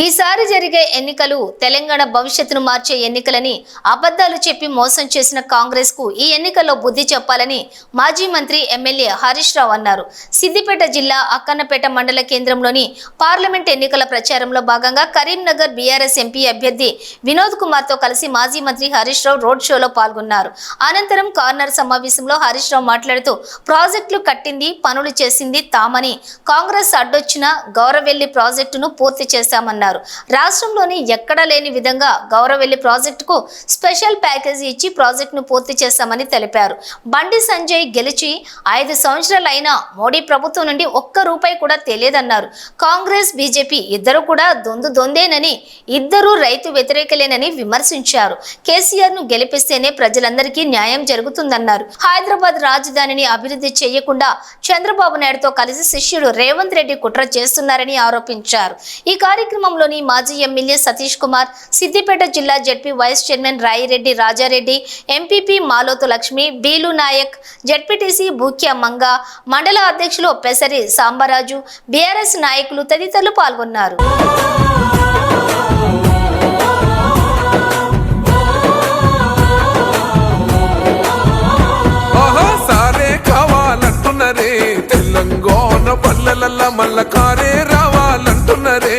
ఈసారి జరిగే ఎన్నికలు తెలంగాణ భవిష్యత్తును మార్చే ఎన్నికలని అబద్ధాలు చెప్పి మోసం చేసిన కాంగ్రెస్కు ఈ ఎన్నికల్లో బుద్ధి చెప్పాలని మాజీ మంత్రి ఎమ్మెల్యే హరీష్ రావు అన్నారు. సిద్దిపేట జిల్లా అక్కన్నపేట మండల కేంద్రంలోని పార్లమెంట్ ఎన్నికల ప్రచారంలో భాగంగా కరీంనగర్ బీఆర్ఎస్ ఎంపీ అభ్యర్థి వినోద్ కుమార్తో కలిసి మాజీ మంత్రి హరీష్ రావు రోడ్ షోలో పాల్గొన్నారు. అనంతరం కార్నర్ సమావేశంలో హరీష్ రావు మాట్లాడుతూ ప్రాజెక్టులు కట్టింది పనులు చేసింది తామని. కాంగ్రెస్ అడ్డొచ్చిన గౌరవెల్లి ప్రాజెక్టును పూర్తి చేశామన్నారు. రాష్ట్రంలోని ఎక్కడా లేని విధంగా గౌరవెల్లి ప్రాజెక్టుకు స్పెషల్ ప్యాకేజీ ఇచ్చి ప్రాజెక్టును పూర్తి చేశామని తెలిపారు. బండి సంజయ్ గెలిచి ఐదు సంవత్సరాలైనా మోడీ ప్రభుత్వం నుండి ఒక్క రూపాయి కూడా తెలియదన్నారు. కాంగ్రెస్ బీజేపీ ఇద్దరు కూడా దొందు దొందేనని ఇద్దరూ రైతు వ్యతిరేకలేనని విమర్శించారు. కేసీఆర్ను గెలిపిస్తేనే ప్రజలందరికీ న్యాయం జరుగుతుందన్నారు. హైదరాబాద్ రాజధానిని అభివృద్ధి చేయకుండా చంద్రబాబు నాయుడుతో కలిసి శిష్యుడు రేవంత్ రెడ్డి కుట్ర చేస్తున్నారని ఆరోపించారు. ఈ కార్యక్రమం సమీపంలోని మాజీ ఎమ్మెల్యే సతీష్ కుమార్ సిద్దిపేట జిల్లా ZP vice chairman Rayireddy Rajareddy MPP Malothu Lakshmi Bilu Naik ZPTC Bukya Manga మండల అధ్యక్షులు పెసరి సాంబరాజు బీఆర్ఎస్ నాయకులు తదితరులు పాల్గొన్నారు. తెలంగాణ పల్లెలల్ల మల్ల కారే రావాలంటున్నరే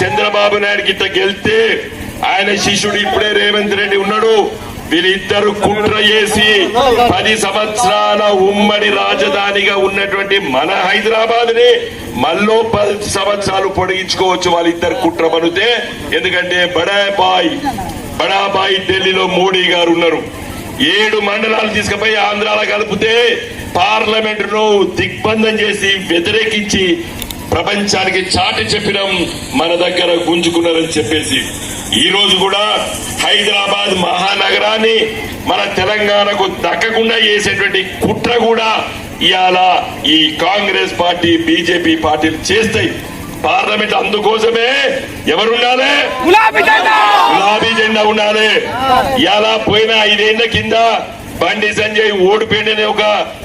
చంద్రబాబు నాయుడు గిట్ట గెలితే ఆయన శిష్యుడు ఇప్పుడే రేవంత్ రెడ్డి ఉన్నాడు. వీళ్ళిద్దరు కుట్ర చేసి పది సంవత్సరాల ఉమ్మడి రాజధానిగా ఉన్నటువంటి మన హైదరాబాద్ని మళ్ళో పది సంవత్సరాలు పొడిగించుకోవచ్చు వాళ్ళిద్దరు కుట్ర పనితే. ఎందుకంటే బడాబాయ్ బడాబాయ్ ఢిల్లీలో మోడీ గారు ఉన్నారు. ఏడు మండలాలు తీసుకుపోయి ఆంధ్రాలో కలిపితే పార్లమెంట్ను దిగ్బంధం చేసి వ్యతిరేకించి ప్రపంచానికి చాటి చెప్పినాం మన దగ్గర గుంజుకున్నారని చెప్పేసి. ఈ రోజు కూడా హైదరాబాద్ మహానగరాన్ని మన తెలంగాణకు దక్కకుండా చేసేటువంటి కుట్ర కూడా ఇవాళ ఈ కాంగ్రెస్ పార్టీ బీజేపీ పార్టీలు చేస్తాయి. పార్లమెంట్ అందుకోసమే ఎవరుండాలి గులాబీ జెండా! ఉండాలి. ఇలా పోయిన ఐదేళ్ళ కింద బండి సంజయ్ ఓడిపోయిందని ఒక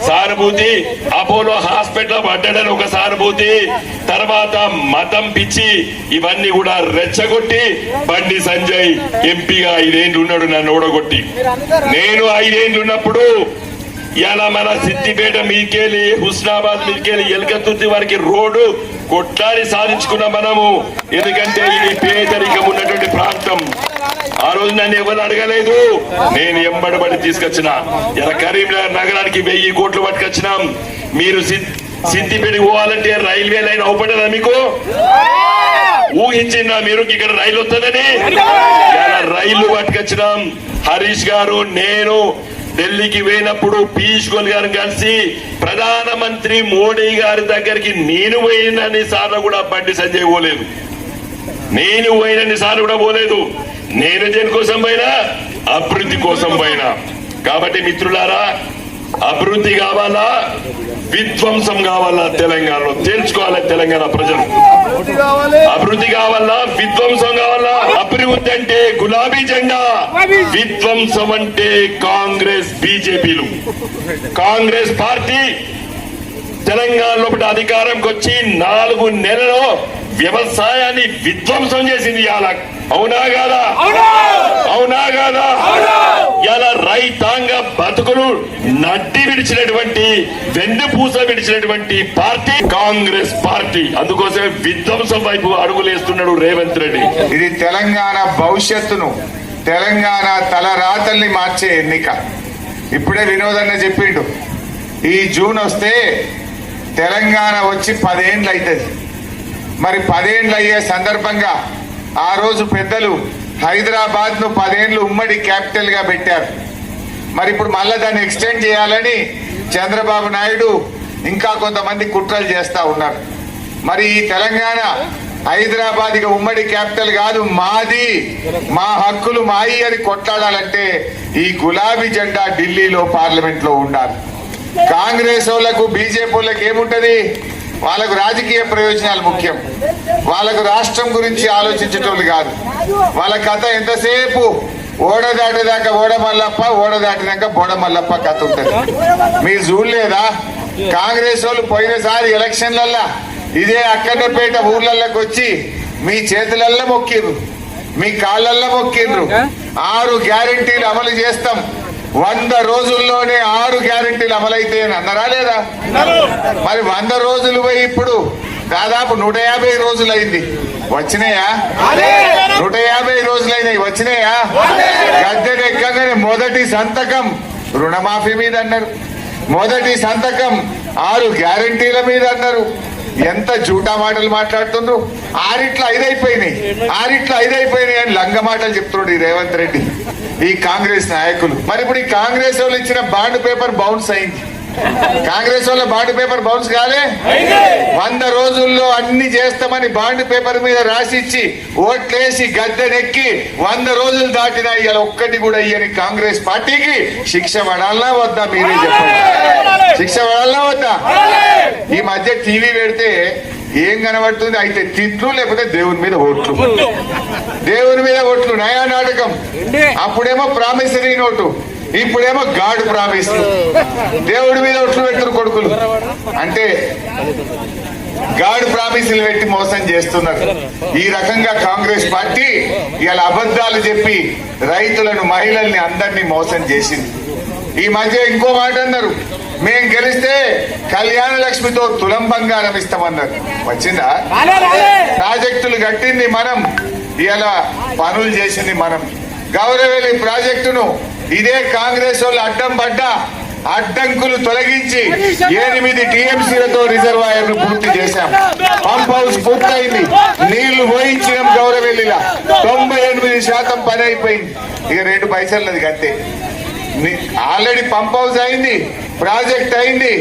సానుభూతి అపోలో హాస్పిటల్ పడ్డాడని ఒక సానుభూతి తర్వాత మతం పిచ్చి ఇవన్నీ కూడా రెచ్చగొట్టి బండి సంజయ్ ఎంపీగా ఐదేండ్లు ఉన్నాడు నన్ను ఓడగొట్టి. నేను ఐదేండ్లు ఉన్నప్పుడు ఇలా మన సిద్దిపేట మీదికెళ్ళి హుస్నాబాద్ మీదికెళ్ళి ఎలకతుర్తి వారికి రోడ్డు కొట్లాడి సాధించుకున్న మనము ఎందుకంటే ఇది పేదరికం ఉన్నటువంటి ప్రాంతం. ఆ రోజు నన్ను ఎవరు అడగలేదు. నేను ఎంబడబడి తీసుకొచ్చిన. ఇలా కరీంనగర్ నగరానికి వెయ్యి కోట్లు పట్టుకొచ్చినాం. మీరు సిద్దిపేట పోవాలంటే రైల్వే లైన్ అవుపడదా మీకు? ఊహించిందా మీరు ఇక్కడ రైలు వస్తుందని. ఇలా రైలు పట్టుకొచ్చినాం. హరీష్ గారు నేను ఢిల్లీకి పోయినప్పుడు పీయూష్ గోయల్ గారిని కలిసి ప్రధానమంత్రి మోడీ గారి దగ్గరికి నేను పోయినన్ని సార్లు కూడా బండి సంజయ్ పోలేదు. నేను పోయినన్ని సార్లు కూడా పోలేదు. నేను దేనికోసం పోయినా? అభివృద్ధి కోసం పోయినా. కాబట్టి మిత్రులారా అభివృద్ధి కావాలా? విధ్వంసం కావాలా తెలంగాణలో? తెలుసుకోవాలి తెలంగాణ ప్రజలు. అభివృద్ధి కావాలా. విధ్వంసం కావాలా? అభివృద్ధి అంటే గులాబీ జెండా. విధ్వంసం అంటే కాంగ్రెస్ బీజేపీలు. కాంగ్రెస్ పార్టీ తెలంగాణ లోపల అధికారంకి వచ్చి నాలుగు నెలలో వ్యవసాయాన్ని విధ్వంసం చేసింది ఇవాళ. అవునా కాదా? అవునా. కాదా? ఇలా రైతాంగ బతుకులు నడ్డి విడిచినటువంటి వెన్నుపూస విడిచినటువంటి పార్టీ కాంగ్రెస్ పార్టీ. అందుకోసమే విధ్వంసం వైపు అడుగులేస్తున్నాడు రేవంత్ రెడ్డి. ఇది తెలంగాణ భవిష్యత్తును తెలంగాణ తలరాతల్ని మార్చే ఎన్నిక. ఇప్పుడే వినోదన్న చెప్పిండు. ఈ జూన్ వస్తే తెలంగాణ వచ్చి పదేండ్లు అవుతుంది మరి పదేండ్లు అయ్యే సందర్భంగా ఆ రోజు పెద్దలు హైదరాబాద్ను పదేండ్లు ఉమ్మడి క్యాపిటల్గా పెట్టారు. మరి ఇప్పుడు మళ్ళా దాన్ని ఎక్స్టెండ్ చేయాలని చంద్రబాబు నాయుడు ఇంకా కొంతమంది కుట్రలు చేస్తా ఉన్నారు. మరి ఈ తెలంగాణ హైదరాబాద్ ఇక ఉమ్మడి క్యాపిటల్ కాదు మాది మా హక్కులు మాయి అని కొట్లాడాలంటే ఈ గులాబీ జెండా ఢిల్లీలో పార్లమెంట్లో ఉండాలి. కాంగ్రెస్ వాళ్ళకు బీజేపీ వాళ్ళకి ఏముంటది? వాళ్ళకు రాజకీయ ప్రయోజనాలు ముఖ్యం. వాళ్ళకు రాష్ట్రం గురించి ఆలోచించేటోళ్ళు కాదు. వాళ్ళ కథ ఎంతసేపు ఓడ దాటేదాకా ఓడ మల్లప్ప ఓడ దాటినాక బోడ మల్లప్ప కథ ఉంటది. మీరు చూడలేదా? కాంగ్రెస్ వాళ్ళు పోయినసారి ఎలక్షన్లల్లా ఇదే అక్కన్నపేట ఊర్లలోకి వచ్చి మీ చేతులల్లో మొక్కిర్రు. మీ కాళ్ళల్లో మొక్కిండ్రు ఆరు గ్యారెంటీలు అమలు చేస్తాం. వంద రోజుల్లోనే ఆరు గ్యారెంటీలు అమలైతే అన్నరా లేదా? మరి వంద రోజులు పోయి ఇప్పుడు దాదాపు నూట యాభై రోజులైంది. వచ్చినాయా? నూట యాభై రోజులైనాయి. వచ్చినాయా? గద్దెనెక్కగానే మొదటి సంతకం రుణమాఫీ మీద అన్నారు. మొదటి సంతకం ఆరు గ్యారెంటీల మీద అన్నారు. ఎంత జూటా మాటలు మాట్లాడుతుండ్రు? ఆరిట్లో ఐదైపోయినాయి. ఆరిట్లో ఐదైపోయినాయి అని లంగ మాటలు చెప్తున్నాడు ఈ రేవంత్ రెడ్డి. ఈ కాంగ్రెస్ నాయకులు. మరి ఇప్పుడు ఈ కాంగ్రెస్ వాళ్ళు ఇచ్చిన బాండ్ పేపర్ బౌన్స్ అయింది. కాంగ్రెస్ వాళ్ళ బాండ్ పేపర్ బౌన్స్ కాలే. వంద రోజుల్లో అన్ని చేస్తామని బాండ్ పేపర్ మీద రాసిచ్చి ఓట్లేసి గద్దెనెక్కి వంద రోజులు దాటినా ఇలా ఒక్కటి కూడా ఇయ్యని కాంగ్రెస్ పార్టీకి శిక్ష పడాలనా వద్దా మీరే చెప్పండి. శిక్ష పడాలనా వద్దా? ఈ మధ్య టీవీ పెడితే ఏం కనబడుతుంది? అయితే తిట్లు లేకపోతే దేవుని మీద ఓట్లు. దేవుని మీద ఓట్లు. నయా నాటకం అప్పుడేమో ప్రామిసరీ నోటు. ఇప్పుడేమో గాడ్ ప్రామిస్ దేవుడి మీద ఒట్లు పెడుతున్నారు కొడుకులు. అంటే గాడ్ ప్రామిసులు పెట్టి మోసం చేస్తున్నారు. ఈ రకంగా కాంగ్రెస్ పార్టీ ఇలా అబద్ధాలు చెప్పి రైతులను మహిళల్ని అందరినీ మోసం చేసింది. ఈ మధ్య ఇంకో మాట అన్నారు. మేం గెలిస్తే కళ్యాణ లక్ష్మితో తులం బంగారం ఇస్తామన్నారు. వచ్చిందా? ప్రాజెక్టులు కట్టింది మనం. ఇలా పనులు చేసింది మనం. గౌరవేలి ప్రాజెక్టును ఇదే కాంగ్రెస్ వాళ్ళు అడ్డం పడ్డా అడ్డంకులు తొలగించి ఎనిమిది టీఎంసీలతో రిజర్వాయర్ను పూర్తి చేశాం. పంప్ హౌస్ పూర్తయింది. నీళ్ళు పోయించినాం గౌరవెల్లిలా. తొంభై ఎనిమిది శాతం పని అయిపోయింది. ఇక రెండు పైసలు అంతే ఆల్రెడీ పంప్ హౌస్ అయింది ప్రాజెక్ట్ అయింది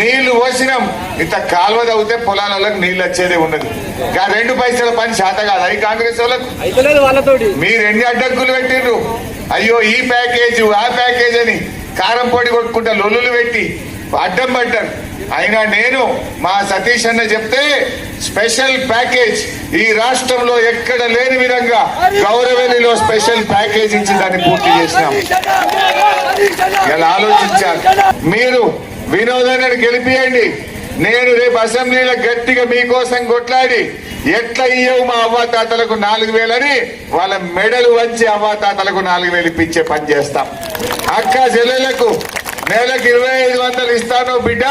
నీళ్ళు పోసినాం. ఇంత కాలువ తవ్వితే పొలాలకు నీళ్ళు వచ్చేదే ఉన్నది ఇంకా రెండు పైసల పని శాత కాదు అది కాంగ్రెస్ వాళ్ళకు. మీరు ఎన్ని అడ్డంకులు పెట్టిండ్రు అయ్యో ఈ ప్యాకేజ్ ఆ ప్యాకేజ్ అని కారం పొడి కొట్టుకుంటా లొల్లులు పెట్టి అడ్డం పడ్డారు. అయినా నేను మా సతీష్ అన్న చెప్తే స్పెషల్ ప్యాకేజ్ ఈ రాష్ట్రంలో ఎక్కడ లేని విధంగా గౌరవేలిలో స్పెషల్ ప్యాకేజ్ ఇచ్చి దాన్ని పూర్తి చేసినాం ఇలా ఆలోచించాలి. మీరు వినోదాన్ని గెలిపియండి. నేను రేపు అసెంబ్లీలో గట్టిగా మీకోసం కొట్లాడి ఎట్లా ఇయ్యవు మా అవ్వాతాతలకు నాలుగు వేలని? వాళ్ళ మెడలు వంచి అవ్వాతాతలకు నాలుగు వేలు ఇప్పించే పని చేస్తాం. అక్క చెల్లెలకు నెలకు ఇరవై ఐదు వందలు ఇస్తాను బిడ్డ?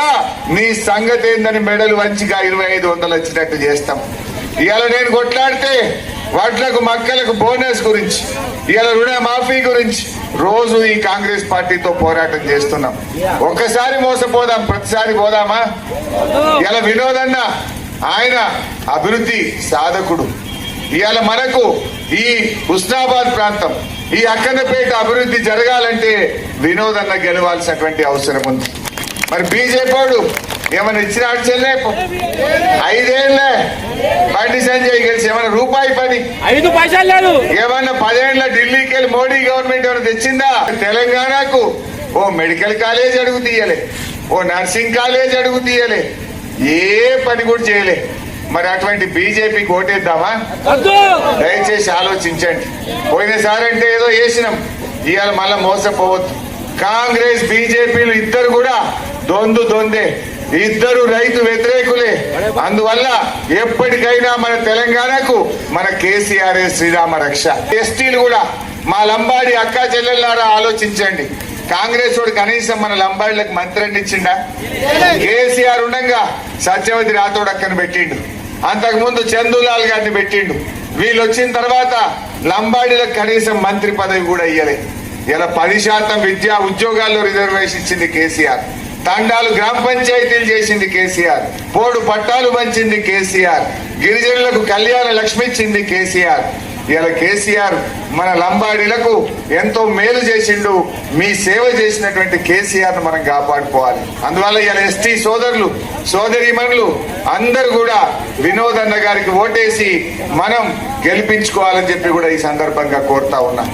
నీ సంగతి ఏందని మెడలు వంచిగా ఇరవై ఐదు వందలు వచ్చినట్టు చేస్తాం. ఇవాళ నేను కొట్లాడితే వాట్లకు మక్కలకు బోనస్ గురించి ఇవాళ రుణ మాఫీ గురించి రోజు ఈ కాంగ్రెస్ పార్టీతో పోరాటం చేస్తున్నాం. ఒక్కసారి మోసపోదాం ప్రతిసారి పోదామా? ఇలా వినోదన్నా ఆయన అభివృద్ధి సాధకుడు. ఇవాళ మనకు ఈ హుస్నాబాద్ ప్రాంతం ఈ అక్కన్నపేట అభివృద్ధి జరగాలంటే వినోదన్న గెలవాల్సినటువంటి అవసరం ఉంది. మరి బీజేపీ వాడు ఏమైనా ఇచ్చిన చెల్లే ఐదేళ్ళే బండి సంజయ్ గెలిచి ఏమైనా రూపాయి పని. ఐదు పైసలు లేదు. ఏమన్నా పదేళ్ళ ఢిల్లీకి వెళ్ళి మోడీ గవర్నమెంట్ ఏమైనా తెచ్చిందా? తెలంగాణకు ఓ మెడికల్ కాలేజ్ అడుగు తీయలే ఓ నర్సింగ్ కాలేజ్ అడుగు తీయలే. ఏ పని కూడా చేయలే. మరి అటువంటి బీజేపీకి ఓటేద్దామా దయచేసి ఆలోచించండి. పోయినసారి అంటే ఏదో వేసినాం ఇవాళ మళ్ళా మోసపోవద్దు. కాంగ్రెస్ బీజేపీలు ఇద్దరు కూడా దొందు దొందే. ఇద్దరు రైతు వ్యతిరేకులే. అందువల్ల ఎప్పటికైనా మన తెలంగాణకు మన కేసీఆర్ శ్రీరామ రక్ష. ఎస్టీలు కూడా మా లంబాడి అక్క చెల్లెల్లారా ఆలోచించండి. కాంగ్రెస్ వాడు కనీసం మన లంబాడిలకు మంత్రి ఇచ్చిండా? కేసీఆర్ ఉండగా సత్యవతి రాథోడ్ పెట్టిండు. అంతకుముందు చందులాల్ గారిని పెట్టిండు. వీళ్ళు వచ్చిన తర్వాత లంబాడీలకు కనీసం మంత్రి పదవి కూడా ఇయ్యలేదు ఇలా పది శాతం విద్యా ఉద్యోగాల్లో రిజర్వేషన్ ఇచ్చింది కేసీఆర్. తండాలు గ్రామ పంచాయతీలు చేసింది కేసీఆర్. పోడు పట్టాలు పంచింది కేసీఆర్. గిరిజనులకు కళ్యాణ లక్ష్మి ఇచ్చింది కేసీఆర్. ఇలా కేసీఆర్ మన లంబాడీలకు ఎంతో మేలు చేసిండు మీ సేవ చేసినటువంటి కేసీఆర్ను మనం కాపాడుకోవాలి. అందువల్ల ఇలా ఎస్టీ సోదరులు సోదరిమణులు అందరు కూడా వినోద్ అన్న గారికి ఓటేసి మనం గెలిపించుకోవాలని చెప్పి కూడా ఈ సందర్భంగా కోరుతా ఉన్నా.